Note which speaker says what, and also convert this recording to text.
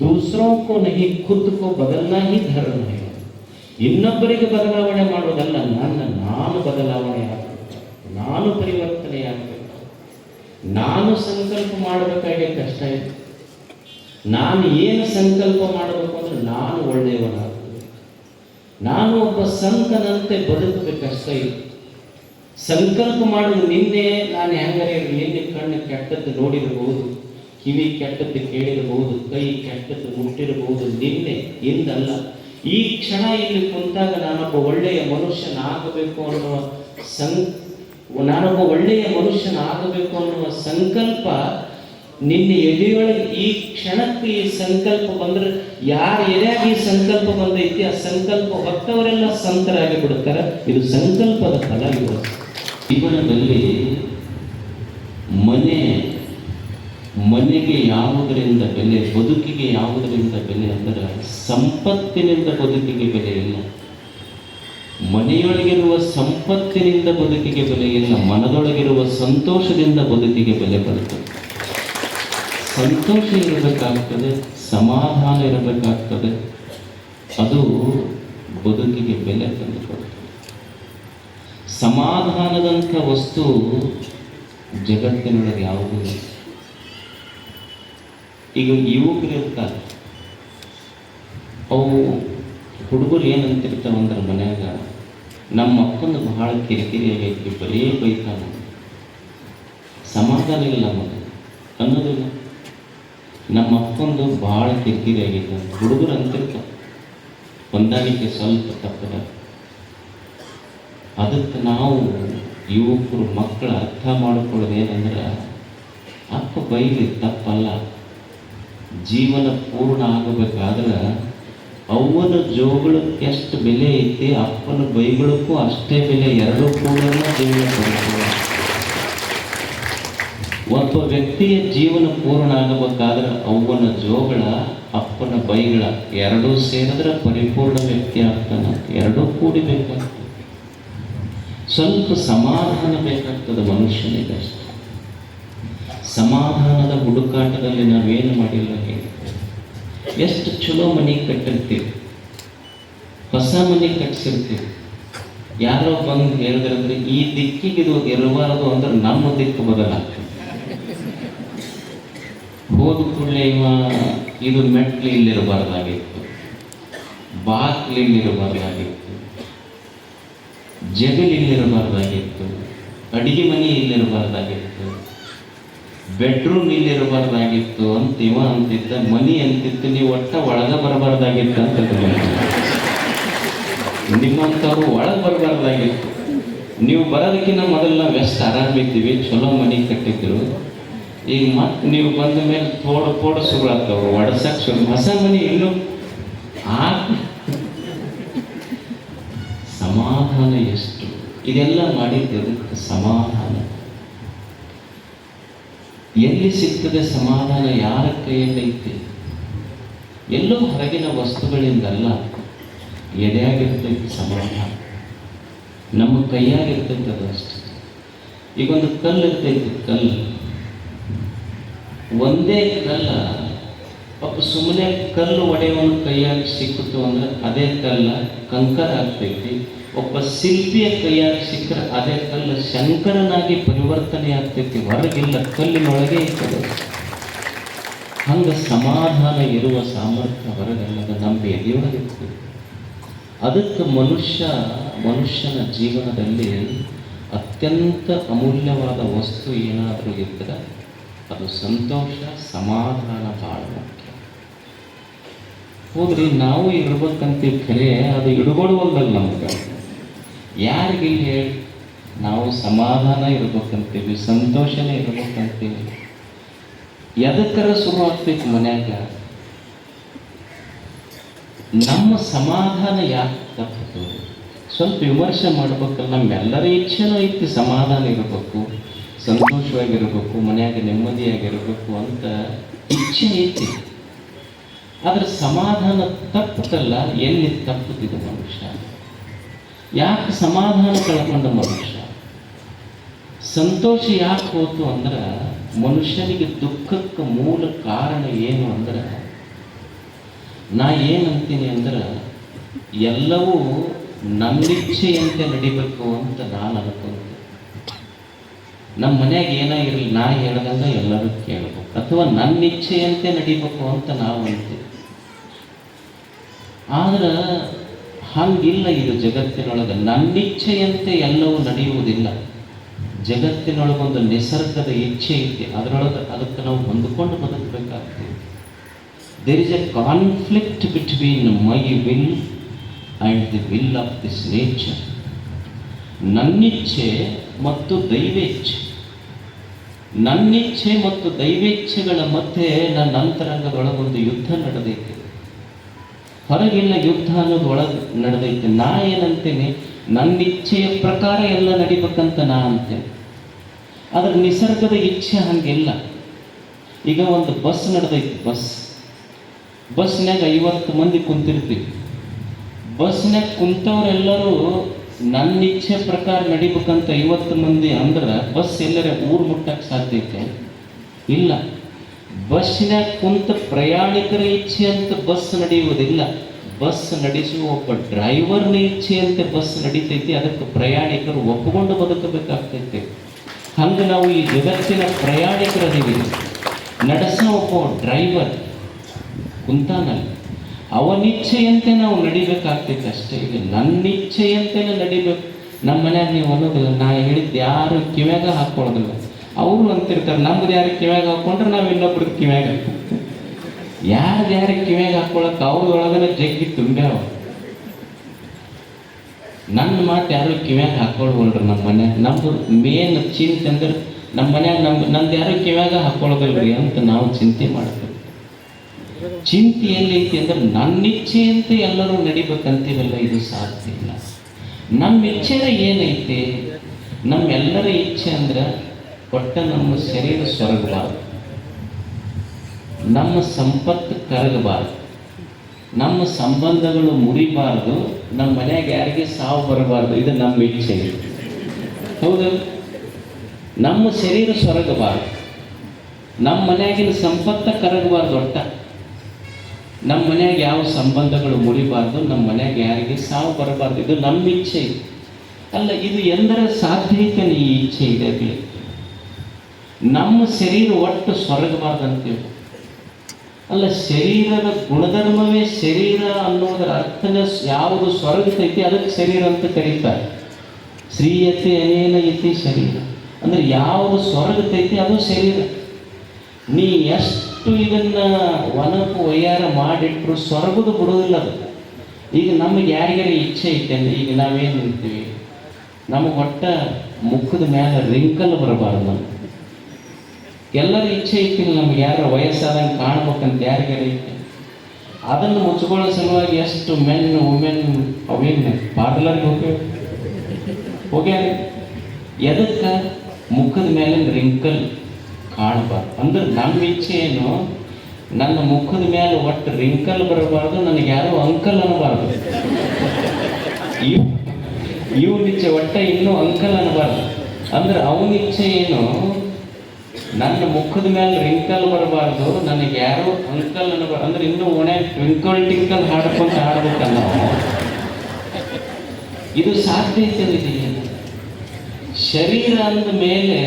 Speaker 1: ದೂಸರೋ ಕೋ ನಹಿ ಖುದ್ ಕೋ ಬದಲ್ನಾ ಹಿ ಧರ್ಮ ಹೈ ಇನ್ನೊಬ್ಬರಿಗೆ ಬದಲಾವಣೆ ಮಾಡುವುದಲ್ಲ, ನನ್ನ ನಾನು ಬದಲಾವಣೆ ಆಗಬೇಕು, ನಾನು ಪರಿವರ್ತನೆ ಆಗಬೇಕು. ನಾನು ಸಂಕಲ್ಪ ಮಾಡಬೇಕಾಗಿ ಕಷ್ಟ ಇದೆ. ನಾನು ಏನು ಸಂಕಲ್ಪ ಮಾಡಬೇಕು ಅಂದ್ರೆ ನಾನು ಒಳ್ಳೆಯವನಾಗಬೇಕು. ನಾನು ಒಬ್ಬ ಸಂತನಂತೆ ಕಷ್ಟ ಇತ್ತು ಸಂಕಲ್ಪ ಮಾಡಲು ನಿನ್ನೆ, ನಾನು ಹೆಂಗರೇ, ನಿನ್ನೆ ಕಣ್ಣು ಕೆಟ್ಟದ್ದು ನೋಡಿರಬಹುದು. ಕಿವಿ ಕೆಟ್ಟದ್ದು ಕೇಳಿರಬಹುದು, ಕೈ ಕೆಟ್ಟದ್ದು ಮುಟ್ಟಿರಬಹುದು, ನಿನ್ನೆ ಎಂದಲ್ಲ ಈ ಕ್ಷಣ ಇಲ್ಲಿ ಕುಂತಾಗ ನಾನೊಬ್ಬ ಒಳ್ಳೆಯ ಮನುಷ್ಯನಾಗಬೇಕು ಅನ್ನುವ ಸಂ ನಾನೊಬ್ಬ ಒಳ್ಳೆಯ ಮನುಷ್ಯನಾಗಬೇಕು ಅನ್ನುವ ಸಂಕಲ್ಪ ನಿನ್ನ ಎದೆಯೊಳಗೆ, ಈ ಕ್ಷಣಕ್ಕೆ ಈ ಸಂಕಲ್ಪ ಬಂದ್ರೆ, ಯಾರ ಎದೆಯಾಗಿ ಈ ಸಂಕಲ್ಪ ಬಂದೈತಿ, ಆ ಸಂಕಲ್ಪ ಹೊತ್ತವರೆಲ್ಲ ಸಂತರಾಗಿ ಬಿಡುತ್ತಾರೆ ಇದು ಸಂಕಲ್ಪದ ಫಲ ಜೀವನದಲ್ಲಿ ಮನೆ ಮನೆಗೆ ಯಾವುದರಿಂದ ಬೆಲೆ, ಬದುಕಿಗೆ ಯಾವುದರಿಂದ ಬೆಲೆ ಅಂದರೆ ಸಂಪತ್ತಿನಿಂದ ಬದುಕಿಗೆ ಬೆಲೆ ಇಲ್ಲ. ಮನೆಯೊಳಗಿರುವ ಸಂಪತ್ತಿನಿಂದ ಬದುಕಿಗೆ ಬೆಲೆ ಇಲ್ಲ, ಮನದೊಳಗಿರುವ ಸಂತೋಷದಿಂದ ಬದುಕಿಗೆ ಬೆಲೆ ಬರುತ್ತೆ. ಸಂತೋಷ ಇರಬೇಕಾಗ್ತದೆ, ಸಮಾಧಾನ ಇರಬೇಕಾಗ್ತದೆ, ಅದು ಬದುಕಿಗೆ ಬೆಲೆ ತಂದುಕೊಡುತ್ತೆ. ಸಮಾಧಾನದಂಥ ವಸ್ತು ಜಗತ್ತಿನೊಳಗೆ ಯಾವುದೂ ಇಲ್ಲ. ಈಗ ಯುವಕರು ಇರ್ತಾರೆ. ಅವು ಹುಡುಗರು ಏನಂತಿರ್ತಾವಂದ್ರೆ ಮನ್ಯಾಗ, ನಮ್ಮ ಅಪ್ಪನ ಬಹಳ ಕಿರಿಕಿರಿ ಆಗೈತಿ, ಬರೀ ಬೈತಾನ. ಸಮಾಧಾನ ಇಲ್ಲ ನಮಗೆ, ಅನ್ನೋದಿಲ್ಲ. ನಮ್ಮ ಅಪ್ಪಂದು ಭಾಳ ಕಿರಿಕಿರಿ ಆಗೈತೆ. ಹುಡುಗರು ಅಂತಿರ್ತಾವೆ. ಹೊಂದಾಣಿಕೆ ಸ್ವಲ್ಪ ತಪ್ಪದ. ಅದಕ್ಕೆ ನಾವು ಯುವಕರು ಮಕ್ಕಳು ಅರ್ಥ ಮಾಡಿಕೊಳ್ಳೋದು ಏನಂದ್ರೆ ಅಪ್ಪ ಬೈಲಿ ತಪ್ಪಲ್ಲ. ಜೀವನ ಪೂರ್ಣ ಆಗಬೇಕಾದ್ರೆ ಅವನ ಜೋಗಳಕ್ಕೆ ಎಷ್ಟು ಬೆಲೆ ಐತಿ, ಅಪ್ಪನ ಬೈಗಳಕ್ಕೂ ಅಷ್ಟೇ ಬೆಲೆ, ಎರಡೂ ಕೂಡ ಜೀವನ ಒಬ್ಬ ವ್ಯಕ್ತಿಯ ಜೀವನ ಪೂರ್ಣ ಆಗಬೇಕಾದ್ರೆ ಅವನ ಜೋಗಳ, ಅಪ್ಪನ ಬೈಗಳ ಎರಡೂ ಸೇರಿದ್ರೆ ಪರಿಪೂರ್ಣ ವ್ಯಕ್ತಿ ಆಗ್ತಾನೆ. ಎರಡೂ ಕೂಡಿ ಬೇಕಾಗ್ತದೆ. ಸ್ವಲ್ಪ ಸಮಾಧಾನ ಬೇಕಾಗ್ತದೆ ಮನುಷ್ಯನಿಗೆ ಅಷ್ಟೇ ಸಮಾಧಾನದ ಹುಡುಕಾಟದಲ್ಲಿ ನಾವೇನು ಮಾಡಿಲ್ಲ. ಎಷ್ಟು ಚಲೋ ಮನೆ ಕಟ್ಟಿರ್ತೀವಿ? ಹೊಸ ಮನೆ ಕಟ್ಟಿಸಿರ್ತೀವಿ ಯಾರೋ ಬಂದು ಹೇಳಿದ್ರಂದ್ರೆ, ಈ ದಿಕ್ಕಿಗೆ ಇದು ಇರಬಾರದು ಅಂದ್ರೆ ನಮ್ಮ ದಿಕ್ಕು ಬದಲಾಗ್ತದೆ ಹೋದ ಕೂಡಲೇ ಇದು ಮೆಟ್ಲು ಇಲ್ಲಿರಬಾರ್ದಾಗಿತ್ತು. ಬಾಕ್ಲು ಇಲ್ಲಿರಬಾರ್ದಾಗಿತ್ತು. ಜಗಲ್ ಇಲ್ಲಿರಬಾರ್ದಾಗಿತ್ತು. ಅಡಿಗೆ ಮನೆ ಇಲ್ಲಿರಬಾರ್ದಾಗಿತ್ತು. ಬೆಡ್ರೂಮ್ ಇಲ್ಲಿ ಇರಬಾರ್ದಾಗಿತ್ತು ಅಂತ ಇವ ಅಂತಿದ್ದ, ಮನಿ ಅಂತಿತ್ತು, ನೀವು ಒಟ್ಟ ಒಳಗ ಬರಬಾರ್ದಾಗಿತ್ತು ಅಂತ ನಿಮ್ಮಂಥವ್ರು ಒಳಗೆ ಬರಬಾರ್ದಾಗಿತ್ತು. ನೀವು ಬರೋದಕ್ಕಿಂತ ಮೊದಲು ನಾವು ಎಷ್ಟು ಆರಾಮಿದ್ದೀವಿ ಚಲೋ ಮನೆ ಕಟ್ಟಿದ್ರು. ಈಗ ಮತ್ತೆ ನೀವು ಬಂದ ಮೇಲೆ ತೋಡ ಪೋಡ ಸುಗಳಾಗ್ತಾವ ಒಡಸಕ್ ಶುರು, ಹೊಸ ಮನೆ ಇನ್ನು ಆ ಸಮಾಧಾನ ಎಷ್ಟು? ಇದೆಲ್ಲ ಮಾಡಿದ್ದು ಸಮಾಧಾನ. ಎಲ್ಲಿ ಸಿಗ್ತದೆ ಸಮಾಧಾನ ಯಾರ ಕೈಯಲ್ಲೈತೆ ಎಲ್ಲೋ ಹೊರಗಿನ ವಸ್ತುಗಳಿಂದಲ್ಲ ಎದೆಯಾಗಿರ್ತೈತಿ ಸಮಾಧಾನ. ನಮ್ಮ ಕೈಯಾಗಿರ್ತೈತೆ ಈಗ ಒಂದು ಕಲ್ಲು ಇರ್ತೈತಿ, ಕಲ್ಲು. ಒಂದೇ ಕಲ್ಲ, ಪಾಪ ಸುಮ್ಮನೆ ಕಲ್ಲು ಒಡೆಯವನ ಕೈಯಾಗಿ ಸಿಕ್ಕಿತು ಅಂದ್ರೆ ಅದೇ ಕಲ್ಲ ಕಂಕರ ಆಗ್ತೈತಿ ಒಬ್ಬ ಶಿಲ್ಪಿಯ ಕೈಯಾಗಿ ಸಿಕ್ಕರೆ ಅದೇ ಕಲ್ಲು ಶಂಕರನಾಗಿ ಪರಿವರ್ತನೆ ಆಗ್ತೈತಿ. ಹೊರಗಿಲ್ಲ, ಕಲ್ಲಿನೊಳಗೆ ಇರ್ತದೆ. ಹಂಗೆ ಸಮಾಧಾನ ಇರುವ ಸಾಮರ್ಥ್ಯ ಹೊರಗಲ್ಲದ ನಮ್ಮ ಎದೆಯೊಳಗಿರ್ತದೆ ಅದಕ್ಕೆ ಮನುಷ್ಯ, ಮನುಷ್ಯನ ಜೀವನದಲ್ಲಿ ಅತ್ಯಂತ ಅಮೂಲ್ಯವಾದ ವಸ್ತು ಏನಾದರೂ ಇದ್ದರೆ ಅದು ಸಂತೋಷ, ಸಮಾಧಾನ ಭಾಳ ಮುಖ್ಯ. ಹೋದ್ರಿ, ನಾವು ಇರ್ಬೇಕಂತೀವಿ ಖರೆ ಅದು ಇಡ್ಕೊಡುವಲ್ದಲ್ಲ ನಮ್ಗೆ. ಯಾರಿಗೆ ಹೇಳಿ? ನಾವು ಸಮಾಧಾನ ಇರ್ಬೇಕಂತೀವಿ, ಸಂತೋಷನೇ ಇರ್ಬೇಕಂತೀವಿ. ಎದಕ್ಕರ ಶುರು ಆಗ್ತೈತಿ ಮನ್ಯಾಗ? ನಮ್ಮ ಸಮಾಧಾನ ಯಾಕೆ ತಪ್ಪಿತು ಸ್ವಲ್ಪ ವಿಮರ್ಶೆ ಮಾಡ್ಬೇಕಲ್ಲ ನಮ್ಮೆಲ್ಲರ ಇಚ್ಛೆನೂ ಐತಿ ಸಮಾಧಾನ ಇರಬೇಕು, ಸಂತೋಷವಾಗಿರಬೇಕು, ಮನ್ಯಾಗ ನೆಮ್ಮದಿಯಾಗಿರಬೇಕು ಅಂತ ಇಚ್ಛೆ ಐತಿ. ಆದ್ರೆ ಸಮಾಧಾನ ತಪ್ಪುತ್ತಲ್ಲ, ಎಲ್ಲಿ ತಪ್ಪುತ್ತಿದೆ ಮನುಷ್ಯ? ಯಾಕೆ ಸಮಾಧಾನ ಕಳ್ಕೊಂಡ ಮನುಷ್ಯ? ಸಂತೋಷ ಯಾಕೆ ಹೋತು ಅಂದ್ರೆ ಮನುಷ್ಯನಿಗೆ ದುಃಖಕ್ಕೆ ಮೂಲ ಕಾರಣ ಏನು ಅಂದ್ರೆ ನಾ ಏನಂತೀನಿ ಅಂದ್ರೆ ಎಲ್ಲವೂ ನನ್ನಿಚ್ಛೆಯಂತೆ ನಡಿಬೇಕು ಅಂತ ನಾನು ಅನ್ಕೊಂತೀನಿ ನಮ್ಮ ಮನೆಯಾಗ ಏನೇ ಇರಲಿ, ನಾ ಹೇಳ್ದಂಗ ಎಲ್ಲರೂ ಕೇಳಬೇಕು. ಅಥವಾ ನನ್ನ ಇಚ್ಛೆಯಂತೆ ನಡಿಬೇಕು ಅಂತ ನಾವು ಅಂತೀವಿ. ಆದ್ರೆ ಹಂಗಿಲ್ಲ ಇದು ಜಗತ್ತಿನೊಳಗೆ. ನನ್ನಿಚ್ಛೆಯಂತೆ ಎಲ್ಲವೂ ನಡೆಯುವುದಿಲ್ಲ. ಜಗತ್ತಿನೊಳಗೊಂದು ನಿಸರ್ಗದ ಇಚ್ಛೆ ಐತಿ. ಅದರೊಳಗೆ ಅದಕ್ಕೆ ನಾವು ಹೊಂದಿಕೊಂಡು ಬದುಕಬೇಕಾಗ್ತದೆ. There is a conflict between my will and the will of this nature ನನ್ನಿಚ್ಛೆ ಮತ್ತು ದೈವೇಚ್ಛೆ. ನನ್ನಿಚ್ಛೆ ಮತ್ತು ದೈವೇಚ್ಛೆಗಳ ಮಧ್ಯೆ ನನ್ನ ಅಂತರಂಗದೊಳಗೊಂದು ಯುದ್ಧ ನಡೆದೈತೆ. ಹೊರಗಿಲ್ಲ ಯುದ್ಧ ಅನ್ನೋದು ಒಳಗೆ ನಡೆದೈತೆ ನಾ ಏನಂತೇನೆ ನನ್ನ ಇಚ್ಛೆಯ ಪ್ರಕಾರ ಎಲ್ಲ ನಡಿಬೇಕಂತ ನಾ ಅಂತೇನೆ. ಆದ್ರೆ ನಿಸರ್ಗದ ಇಚ್ಛೆ ಹಂಗಿಲ್ಲ. ಈಗ ಒಂದು ಬಸ್ ನಡೆದೈತಿ, ಬಸ್. ಬಸ್ನಾಗ ಐವತ್ತು ಮಂದಿ ಕುಂತಿರ್ತೀವಿ. ಬಸ್ನಾಗ ಕುಂತವ್ರೆಲ್ಲರೂ ನನ್ನ ಇಚ್ಛೆ ಪ್ರಕಾರ ನಡಿಬೇಕಂತ ಐವತ್ತು ಮಂದಿ ಅಂದ್ರೆ ಬಸ್ ಎಲ್ಲರ ಊರು ಮುಟ್ಟಕ್ಕೆ ಸಾಧ್ಯ ಐತೆ? ಇಲ್ಲ. ಬಸ್ನ್ಯಾಗ ಕುಂತ ಪ್ರಯಾಣಿಕರ ಇಚ್ಛೆ ಅಂತ ಬಸ್ ನಡೆಯುವುದಿಲ್ಲ. ಬಸ್ ನಡೆಸುವ ಒಬ್ಬ ಡ್ರೈವರ್ನ ಅಂತ ಬಸ್ ನಡೀತೈತಿ, ಅದಕ್ಕೆ ಪ್ರಯಾಣಿಕರು ಒಪ್ಪಿಕೊಂಡು ಬದುಕಬೇಕಾಗ್ತೈತೆ. ಹಂಗೆ ನಾವು ಈ ಜಗತ್ತಿನ ಪ್ರಯಾಣಿಕರದೀವಿ ನಡೆಸೋ ಒಬ್ಬ ಡ್ರೈವರ್ ಕುಂತಾನಲ್ಲ. ಅವನಿಚ್ಛೆಯಂತೆ ನಾವು ನಡಿಬೇಕಾಗ್ತೈತೆ ಅಷ್ಟೇ. ಇದು ನನ್ನ ಇಚ್ಛೆಯಂತೆನೇ ನಡಿಬೇಕು. ನಮ್ಮ ಮನ್ಯಾಗ ನೀವು ಅನ್ನೋದಿಲ್ಲ. ನಾ ಹೇಳಿದ್ದು ಯಾರು ಕಿವ್ಯಾಗ ಹಾಕೊಳ್ಳೋದಿಲ್ಲ ಅವರು ಅಂತಿರ್ತಾರೆ, ನಮ್ದು ಯಾರು ಕಿವ್ಯಾಗ ಹಾಕೊಂಡ್ರೆ ನಾವು ಇನ್ನೊಬ್ರಿಗೆ ಕಿವ್ಯಾಗ ಯಾರ್ದು ಯಾರಿಗೆ ಕಿವ್ಯಾಗ ಹಾಕೊಳಕ್ಕೆ ಅವ್ರದೊಳಗನೆ ಜಗ್ಗಿ ತುಂಬ್ಯಾವ ನನ್ನ ಮಾತು ಯಾರು ಕಿವ್ಯಾಗ ಹಾಕೊಳ್ವಲ್ರಿ ನಮ್ಮ ಮನ್ಯಾಗ? ನಮ್ದು ಮೇನ್ ಚಿಂತೆ ಅಂದ್ರೆ ನಮ್ಮ ಮನ್ಯಾಗ ನಮ್ಮ ನಂದು ಯಾರು ಕಿವ್ಯಾಗ ಹಾಕೊಳ್ಳೋದಿಲ್ರಿ ಅಂತ ನಾವು ಚಿಂತೆ ಮಾಡ್ತೇವೆ. ಚಿಂತೆ ಎಲ್ಲೈತಿ ಅಂದ್ರೆ ನನ್ನ ಇಚ್ಛೆಯಂತೆ ಎಲ್ಲರೂ ನಡಿಬೇಕಂತೀವಲ್ಲ ಇದು ಸಾಧ್ಯ ಇಲ್ಲ. ನಮ್ಮ ಇಚ್ಛೆ ಏನೈತಿ? ನಮ್ಮೆಲ್ಲರ ಇಚ್ಛೆ ಅಂದ್ರೆ ಒಟ್ಟ ನಮ್ಮ ಶರೀರ ಸೊರಗಬಾರ್ದು. ನಮ್ಮ ಸಂಪತ್ತು ಕರಗಬಾರ್ದು. ನಮ್ಮ ಸಂಬಂಧಗಳು ಮುರಿಬಾರ್ದು. ನಮ್ಮ ಮನೆಯಾಗ ಯಾರಿಗೆ ಸಾವು ಬರಬಾರ್ದು. ಇದು ನಮ್ಮ ಇಚ್ಛೆ. ಹೌದು? ನಮ್ಮ ಶರೀರ ಸೊರಗಬಾರ್ದು. ನಮ್ಮ ಮನೆಯಾಗಿನ ಸಂಪತ್ತ ಕರಗಬಾರ್ದು ಒಟ್ಟ. ನಮ್ಮ ಮನೆಯಾಗ ಯಾವ ಸಂಬಂಧಗಳು ಮುರಿಬಾರ್ದು. ನಮ್ಮ ಮನೆಯಾಗ ಯಾರಿಗೆ ಸಾವು ಬರಬಾರ್ದು. ಇದು ನಮ್ಮ ಇಚ್ಛೆ. ಅಲ್ಲ, ಇದು ಎಂದರ ಸಾಧ್ಯತೆ ಈ ಇಚ್ಛೆ ಇದೆ ನಮ್ಮ ಶರೀರ ಒಟ್ಟು ಸೊರಗಬಾರ್ದು ಅಂತೀವಿ ಅಲ್ಲ, ಶರೀರದ ಗುಣಧರ್ಮವೇ ಶರೀರ ಅನ್ನೋದರ ಅರ್ಥನ ಯಾವುದು ಸ್ವರ್ಗತೈತಿ ಅದಕ್ಕೆ ಶರೀರ ಅಂತ ಕರೀತಾರೆ. ಶ್ರೀಯತೆ ಅನೇನ ಇತಿ ಶರೀರ. ಅಂದ್ರೆ ಯಾವುದು ಸ್ವರ್ಗತೈತಿ ಅದು ಶರೀರ. ನೀ ಎಷ್ಟು ಇದನ್ನು ಒನಪು ವಯ್ಯಾರ ಮಾಡಿಟ್ರು ಸ್ವರ್ಗದ ಬಿಡೋದಿಲ್ಲ ಅದು. ಈಗ ನಮಗೆ ಯಾರಿಗಾರ ಇಚ್ಛೆ ಐತೆ ಅಂದರೆ, ಈಗ ನಾವೇನು ನಿಂತೀವಿ ನಮಗೆ ಒಟ್ಟ ಮುಖದ ಮೇಲೆ ರಿಂಕಲ್ ಬರಬಾರ್ದು ನಮ್ಗೆ. ಎಲ್ಲರ ಇಚ್ಛೆ ಇತ್ತಿಲ್ಲ ನಮ್ಗೆ ಯಾರ ವಯಸ್ಸಾದಂಗೆ ಕಾಣ್ಬೇಕಂತ ಯಾರಿಗಾರ ಇತ್ತು. ಅದನ್ನು ಮುಚ್ಕೊಳ್ಳೋ ಸಲುವಾಗಿ ಎಷ್ಟು ಮೆನ್ ವುಮೆನ್ ಅವೇನು ಪಾರ್ಲರ್ಗೆ ಹೋಗ್ಯಾವ ಹೋಗ್ಯಾರ. ಎದಕ್ಕೆ? ಮುಖದ ಮೇಲೆ ರಿಂಕಲ್ ಕಾಣಬಾರ್ದು. ಅಂದ್ರೆ ನಮ್ಮ ಇಚ್ಛೆ ಏನು? ನನ್ನ ಮುಖದ ಮೇಲೆ ಒಟ್ಟು ರಿಂಕಲ್ ಬರಬಾರ್ದು, ನನಗೆ ಯಾರು ಅಂಕಲ್ ಅನ್ನಬಾರ್ದು. ಇವ್ ಇವ್ನ ಇಚ್ಛೆ ಒಟ್ಟ ಇನ್ನೂ ಅಂಕಲ್ ಅನ್ನಬಾರ್ದು. ಅಂದ್ರೆ ಅವನ ಇಚ್ಛೆ ಏನು? ನನ್ನ ಮುಖದ ಮೇಲೆ ರಿಂಕಲ್ ಬರಬಾರ್ದು, ನನಗೆ ಯಾರೋ ಅಂಕಲ್ ಅನ್ನಬಾರ್ದು ಅಂದ್ರೆ ಇನ್ನೂ ಒಣೆ ಟ್ವಿಂಕಲ್ ಟಿಂಕಲ್ ಹಾಡ್ಕೊಂತ ಹಾಡ್ಬೇಕಲ್ಲ. ಇದು ಸಾಧ್ಯತೆ ಇದೆ ಶರೀರ ಅಂದ ಮೇಲೆ